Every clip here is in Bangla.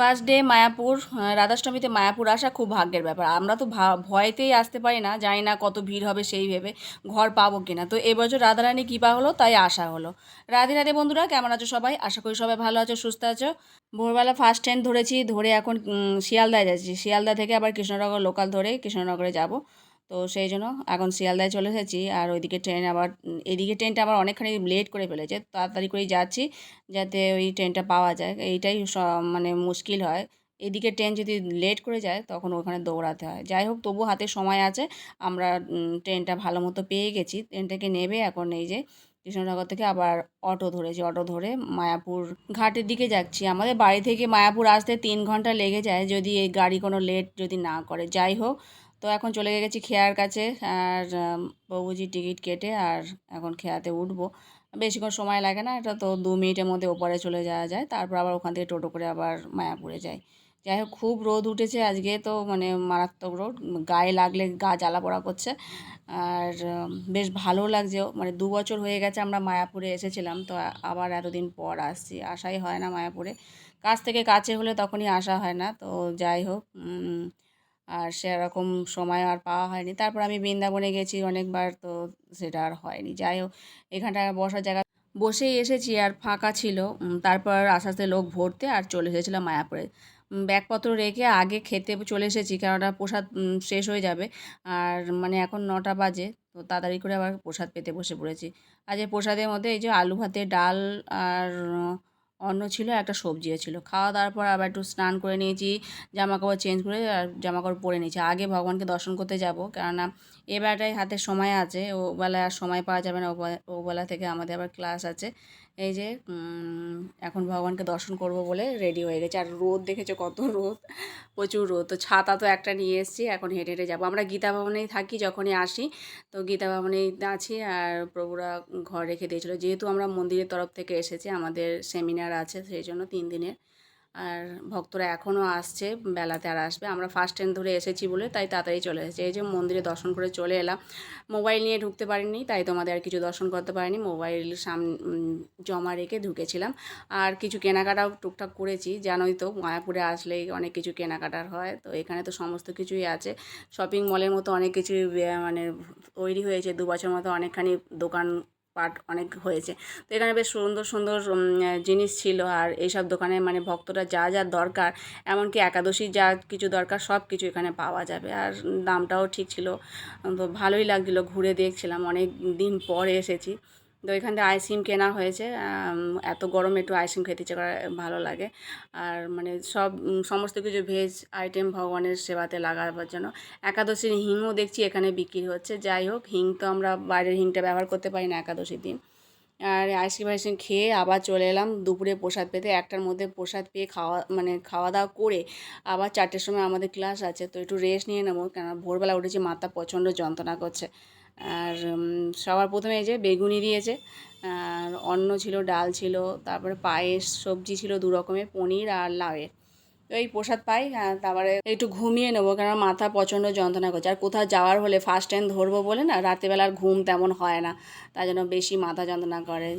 ফার্স্ট ডে মায়াপুর রাধাষ্টমীতে মায়াপুর আসা খুব ভাগ্যের ব্যাপার। আমরা তো ভয়েতেই আসতে পারি না, জানি না কত ভিড় হবে সেই ভেবে ঘর পাবো কিনা। তো এবছর রাধারানী কৃপা হলো, তাই আসা হলো। রাধে রাধে বন্ধুরা, কেমন আছো সবাই? আশা করি সবাই ভালো আছো, সুস্থ আছো। ভোরবেলা ফার্স্ট ট্রেন ধরেছি, ধরে এখন শিয়ালদায় যাচ্ছি। শিয়ালদা থেকে আবার কৃষ্ণনগর লোকাল ধরে কৃষ্ণনগরে যাব। তো সেই জন্য এখন শিয়ালদায় চলে এসেছি। আর ওইদিকে ট্রেন আবার এদিকে ট্রেনটা আবার অনেকখানি লেট করে ফেলেছে। তাড়াতাড়ি করেই যাচ্ছি যাতে ওই ট্রেনটা পাওয়া যায়। এইটাই মানে মুশকিল হয়। এদিকে ট্রেন যদি লেট করে যায় তখন ওখানে দৌড়াতে হয়। যাই হোক তবু হাতে সময় আছে। আমরা ট্রেনটা ভালো মতো পেয়ে গেছি। ট্রেনটাকে নেবে এখন এই যে কৃষ্ণনগর থেকে আবার অটো ধরেছি। অটো ধরে মায়াপুর ঘাটের দিকে যাচ্ছি। আমাদের বাড়ি থেকে মায়াপুর আসতে তিন ঘণ্টা লেগে যায় যদি এই গাড়ি কোনো লেট যদি না করে। যাই হোক, তো এখন চলে গেছি খেয়ার কাছে আর বাবুজি টিকিট কেটে আর এখন খেয়াতে উঠবো। বেশিক্ষণ সময় লাগে না, এটা তো দু মিনিটের মধ্যে ওপারে চলে যাওয়া যায়। তারপর আবার ওখান থেকে টোটো করে আবার মায়াপুরে যাই। যাই হোক, খুব রোদ উঠেছে আজকে তো মানে মারাত্মক রোদ, গায়ে লাগলে গা জ্বালা পোড়া করছে। আর বেশ ভালো লাগছে মানে দু বছর হয়ে গেছে আমরা মায়াপুরে এসেছিলাম, তো আবার এতদিন পর আসছি আসাই হয় না মায়াপুরে। কাছ থেকে কাছে হলে তখনই আসা হয় না, তো যাই হোক আর সেরকম সময় আর পাওয়া হয়নি। তারপর আমি বৃন্দাবনে গেছি অনেকবার, তো সেটা আর হয়নি। যাই হোক, এখানটায় বসার জায়গা, বসেই এসেছি আর ফাঁকা ছিল তারপর আস্তে আস্তে লোক ভরতে আর চলে এসেছিলাম মায়াপুরে। ব্যাগপত্র রেখে আগে খেতে চলে এসেছি কেননা প্রসাদ শেষ হয়ে যাবে। আর মানে এখন নটা বাজে, তো তাড়াতাড়ি করে আবার প্রসাদ পেতে বসে পড়েছি। আজ এই প্রসাদের মধ্যে এই যে আলু ভাতে ডাল আর অন্ন ছিল, একটা সবজিও ছিল। খাওয়া দাওয়ার পর আবার একটু স্নান করে নিয়েছি জামা কাপড় চেঞ্জ করে আর জামা কাপড় পরে নিয়েছি। আগে ভগবানকে দর্শন করতে যাব, কেননা এ বেলাটায় হাতে সময় আছে, ও বেলায় আর সময় পাওয়া যাবে না, ও বেলা থেকে আমাদের আবার ক্লাস আছে। এই যে এখন ভগবানকে দর্শন করব বলে রেডি হয়ে গেছে। আর রোদ দেখেছ কত রোদ? প্রচুর রোদ। তো ছাতা তো একটা নিয়ে এসেছি, এখন হেঁটে হেঁটে যাব। আমরা গীতা ভবনেই থাকি, যখনই আসি, তো গীতা ভবনেই আছি। আর প্রভুরা ঘর রেখে দিয়েছিল। যেহেতু আমরা মন্দিরের তরফ থেকে এসেছি, আমাদের সেমিনার আছে সেই জন্য তিন দিনের। আর ভক্তরা এখনও আসছে, বেলাতে আর আসবে। আমরা ফার্স্ট ট্রেন ধরে এসেছি বলে তাই তাড়াতাড়ি চলে এসেছি। এই যে মন্দিরে দর্শন করে চলে এলাম। মোবাইল নিয়ে ঢুকতে পারিনি, তাই তোমাদের আর কিছু দর্শন করতে পারিনি। মোবাইল সাম জমা রেখে ঢুকেছিলাম। আর কিছু কেনাকাটাও টুকটাক করেছি। জানোই তো, মায়াপুরে আসলেই অনেক কিছু কেনাকাটার হয়। তো এখানে তো সমস্ত কিছুই আছে। শপিং মলের মতো অনেক কিছু মানে তৈরি হয়েছে। দু বছর মতো অনেকখানি দোকান পাট অনেক হয়েছে। তো এখানে বেশ সুন্দর সুন্দর জিনিস ছিল আর এইসব দোকানে মানে ভক্তরা যা যা দরকার, এমনকি একাদশী যা কিছু দরকার সব কিছু এখানে পাওয়া যাবে। আর দামটাও ঠিক ছিল। তো ভালোই লাগছিল, ঘুরে দেখছিলাম, অনেক দিন পরে এসেছি। তো এখান থেকে আইসক্রিম কেনা হয়েছে এত গরমে একটু আইসক্রিম খেতে ইচ্ছে করে, ভালো লাগে। আর মানে সব সমস্ত কিছু ভেজ আইটেম ভগবানের সেবাতে লাগাবার জন্য। একাদশীর হিংও দেখছি এখানে বিক্রি হচ্ছে। যাই হোক, হিং তো আমরা বাইরের হিংটা ব্যবহার করতে পারি না একাদশীর দিন। আর আইসক্রিম আইসক্রিম খেয়ে আবার চলে এলাম দুপুরে প্রসাদ পেতে। একটার মধ্যে প্রসাদ পেয়ে খাওয়া মানে খাওয়া দাওয়া করে আবার চারটের সময় আমাদের ক্লাস আছে। তো একটু রেস্ট নিয়ে নেব কেন ভোরবেলা উঠেছি, মাথা প্রচণ্ড যন্ত্রণা করছে। আর সবার প্রথমে এই যে বেগুনি দিয়েছে, আর অন্ন ছিল, ডাল ছিল, তারপরে পায়েস, সবজি ছিল দু রকমের, পনির আর লাউয়ের। তো এই প্রসাদ পাই তারপরে একটু ঘুমিয়ে নেব কারণ মাথা প্রচণ্ড যন্ত্রণা করছে। আর কোথাও যাওয়ার হলে ফার্স্ট টাইম ধরবো বলে না, রাত্রেবেলার ঘুম তেমন হয় না তাই জন্য বেশি মাথা যন্ত্রণা করে।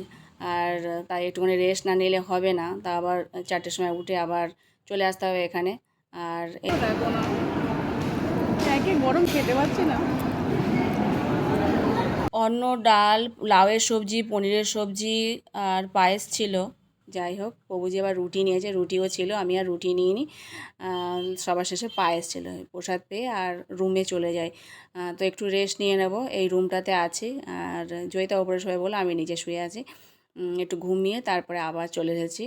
আর তাই একটুখানি রেস্ট না নিলে হবে না, তা আবার চারটের সময় উঠে আবার চলে আসতে হবে এখানে। আর না। গরম খেতে পারছি না। অন্য ডাল, লাউয়ের সবজি, পনিরের সবজি আর পায়েস ছিল। যাই হোক, প্রভুজি আবার রুটি নিয়েছে, রুটিও ছিল, আমি আর রুটি নিয়ে নি সবার শেষে পায়েস ছিল, প্রসাদ পেয়ে আর রুমে চলে যাই। তো একটু রেস্ট নিয়ে নেব, এই রুমটাতে আছে। আর জয়িতা ওপরে শুয়ে বলো আমি নিজে শুয়ে আছি। একটু ঘুমিয়ে তারপরে আবার চলে এসেছি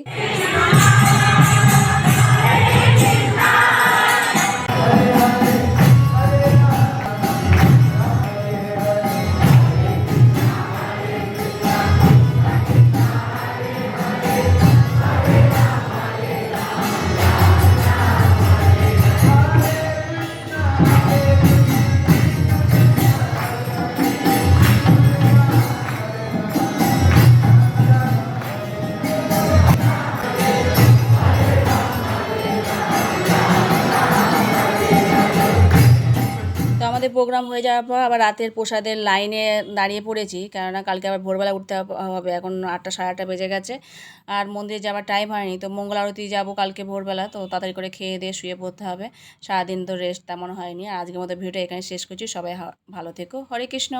প্রোগ্রাম হয়ে যাওয়ার পর আবার রাতের প্রসাদের লাইনে দাঁড়িয়ে পড়েছি। কেননা কালকে আবার ভোরবেলা উঠতে হবে এখন আটটা সাড়ে আটটা বেজে গেছে। আর মন্দিরে যাওয়ার টাইম হয়নি। তো মঙ্গল আরতি যাব কালকে ভোরবেলা। তো তাড়াতাড়ি করে খেয়ে দিয়ে শুয়ে পড়তে হবে। সারাদিন তো রেস্ট তেমন হয়নি। আর আজকের মতো ভিডিওটা এখানে শেষ করছি। সবাই ভালো থেকো। হরে কৃষ্ণ।